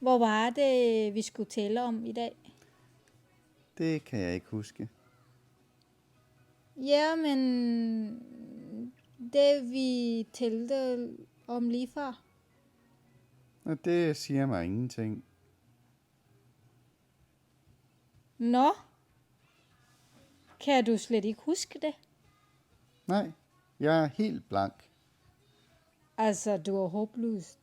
Hvor var det, vi skulle tale om i dag? Det kan jeg ikke huske. Ja, men det vi talte om lige før. Og det siger mig ingenting. Nå, kan du slet ikke huske det? Nej, jeg er helt blank. Altså, du er håbløs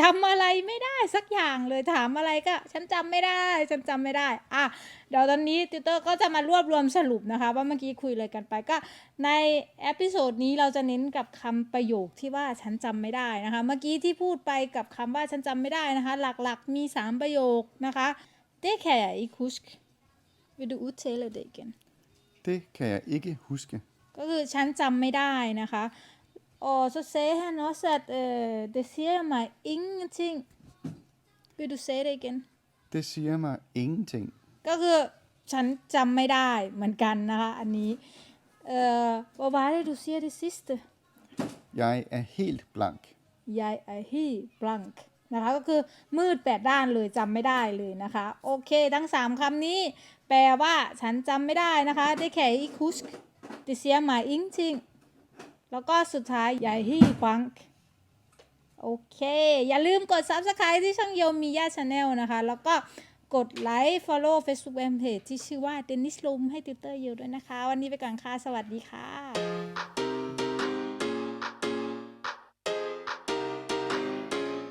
จำอะไรไม่ได้สักอย่างเลยถามอะไรก็ ฉันจำไม่ได้ ฉันจำไม่ได้ อะเดี๋ยวตอนนี้ติวเตอร์ก็จะมารวบรวมสรุปนะคะ ว่าเมื่อกี้คุยอะไรกันไปก็ในเอพิโซดนี้เราจะเน้นกับคำประโยคที่ว่าฉันจำไม่ได้นะคะ เมื่อกี้ที่พูดไปกับคำว่าฉันจำไม่ได้นะคะ หลักๆมี 3 ประโยคนะคะ Det kan jeg ikke huske vil du udtale det igen Det kan jeg ikke huske. ก็คือฉันจำไม่ได้นะคะ og så sagde han også, at øh, det siger mig ingenting. Vil du sige det igen? Det siger mig ingenting. ก็คือฉันจำไม่ได้เหมือนกันนะคะอันนี้เอ่อ hvor var det du siger det sidste Jeg er helt blank. jeg er helt blank นะคะก็คือมืดแปดด้านเลยจำไม่ได้เลยนะคะ โอเค ทั้งสามคำนี้ แปลว่าฉันจำไม่ได้นะคะ det kan jeg ikke huske det siger mig ingenting แล้วก็สุดท้ายยายฮี่ฟังโอเค อย่าลืมกด subscribe ที่ช่องโยมีย่าชาแนลนะคะ แล้วก็กดไลค์ follow Facebook Fanpage ที่ชื่อว่า Dennis Lum ให้ติวเตอร์ยูด้วยนะคะ วันนี้ไปก่อนค่ะ สวัสดีค่ะ